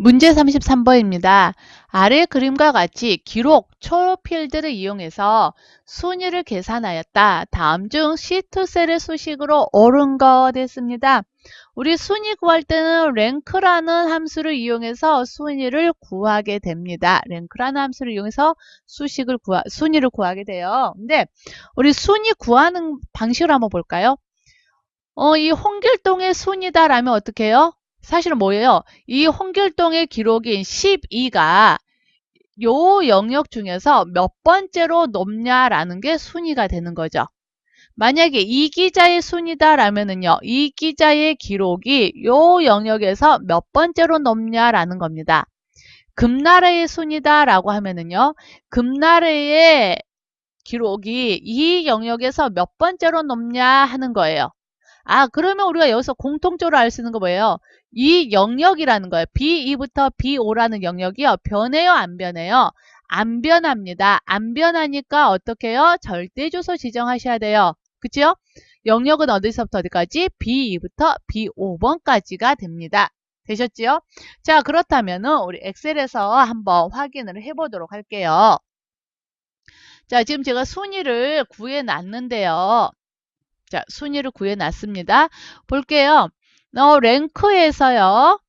문제 33번입니다. 아래 그림과 같이 기록 초 필드를 이용해서 순위를 계산하였다. 다음 중 시트셀의 수식으로 옳은 거 됐습니다. 우리 순위 구할 때는 랭크라는 함수를 이용해서 순위를 구하게 됩니다. 랭크라는 함수를 이용해서 수식을 구하, 순위를 구하게 돼요. 근데 우리 순위 구하는 방식을 한번 볼까요? 어, 이 홍길동의 순위다라면 어떻게 해요? 사실은 뭐예요? 이 홍길동의 기록인 12가 요 영역 중에서 몇 번째로 높냐라는 게 순위가 되는 거죠. 만약에 이 기자의 순위다라면은요, 이 기자의 기록이 요 영역에서 몇 번째로 높냐라는 겁니다. 금나라의 순위다라고 하면은요, 금나라의 기록이 이 영역에서 몇 번째로 높냐 하는 거예요. 아, 그러면 우리가 여기서 공통적으로 알 수 있는 거 뭐예요? 이 영역이라는 거예요. B2부터 B5라는 영역이요. 변해요? 안 변해요? 안 변합니다. 안 변하니까 어떻게 해요? 절대주소 지정하셔야 돼요. 그치요? 영역은 어디서부터 어디까지? B2부터 B5번까지가 됩니다. 되셨지요? 자, 그렇다면 은 우리 엑셀에서 한번 확인을 해보도록 할게요. 자, 지금 제가 순위를 구해 놨는데요. 자, 순위를 구해 놨습니다. 볼게요. 어, 랭크에서요.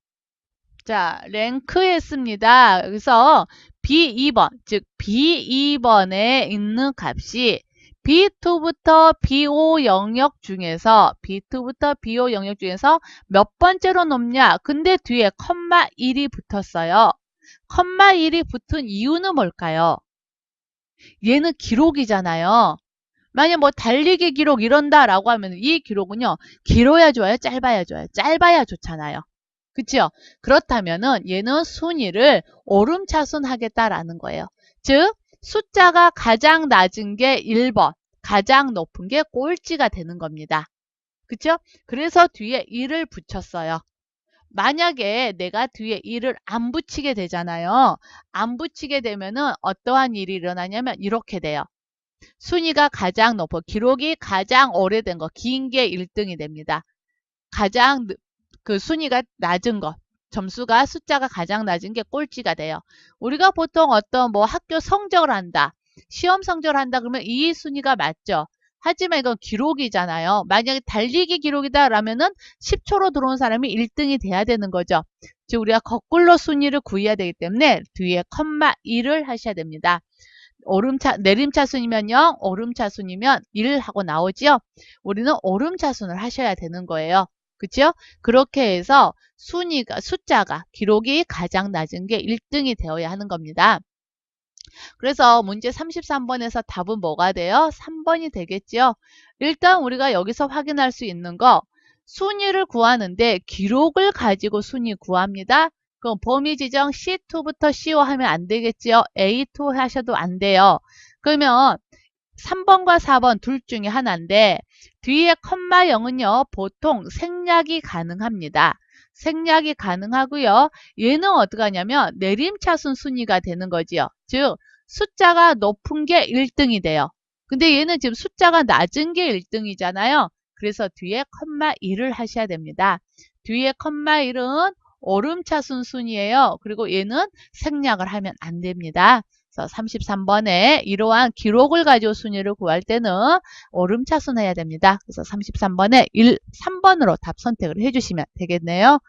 자, 랭크했습니다. 여기서 B2번, 즉 B2번에 있는 값이 B2부터 B5 영역 중에서 B2부터 B5 영역 중에서 몇 번째로 높냐? 근데 뒤에 컴마 1이 붙었어요. 컴마 1이 붙은 이유는 뭘까요? 얘는 기록이잖아요. 만약 뭐 달리기 기록 이런다라고 하면 이 기록은요. 길어야 좋아요? 짧아야 좋아요? 짧아야 좋잖아요. 그치요? 그렇다면은 얘는 순위를 오름차순 하겠다라는 거예요. 즉 숫자가 가장 낮은 게 1번, 가장 높은 게 꼴찌가 되는 겁니다. 그쵸? 그래서 뒤에 1을 붙였어요. 만약에 내가 뒤에 1을 안 붙이게 되잖아요. 안 붙이게 되면은 어떠한 일이 일어나냐면 이렇게 돼요. 순위가 가장 높고 기록이 가장 오래된 거, 긴게 1등이 됩니다. 가장 그 순위가 낮은 거, 점수가 숫자가 가장 낮은 게 꼴찌가 돼요. 우리가 보통 어떤 뭐 학교 성적을 한다, 시험 성적을 한다 그러면 이 순위가 맞죠. 하지만 이건 기록이잖아요. 만약에 달리기 기록이다라면은 10초로 들어온 사람이 1등이 돼야 되는 거죠. 즉 우리가 거꾸로 순위를 구해야 되기 때문에 뒤에 컴마 1을 하셔야 됩니다. 오름차, 내림차순이면 0, 오름차순이면 1 하고 나오지요. 우리는 오름차순을 하셔야 되는 거예요. 그죠? 그렇게 해서 순위가, 숫자가, 기록이 가장 낮은 게 1등이 되어야 하는 겁니다. 그래서 문제 33번에서 답은 뭐가 돼요? 3번이 되겠죠? 일단 우리가 여기서 확인할 수 있는 거 순위를 구하는데 기록을 가지고 순위 구합니다. 그럼 범위 지정 C2부터 C5 하면 안 되겠지요? A2 하셔도 안 돼요. 그러면 3번과 4번 둘 중에 하나인데 뒤에 컴마 0은요. 보통 생략이 가능합니다. 생략이 가능하고요. 얘는 어떻게 하냐면 내림차순 순위가 되는 거지요. 즉 숫자가 높은 게 1등이 돼요. 근데 얘는 지금 숫자가 낮은 게 1등이잖아요. 그래서 뒤에 컴마 1을 하셔야 됩니다. 뒤에 컴마 1은 오름차순 순이에요. 그리고 얘는 생략을 하면 안 됩니다. 그래서 33번에 이러한 기록을 가지고 순위를 구할 때는 오름차순 해야 됩니다. 그래서 33번에 1, 3번으로 답 선택을 해주시면 되겠네요.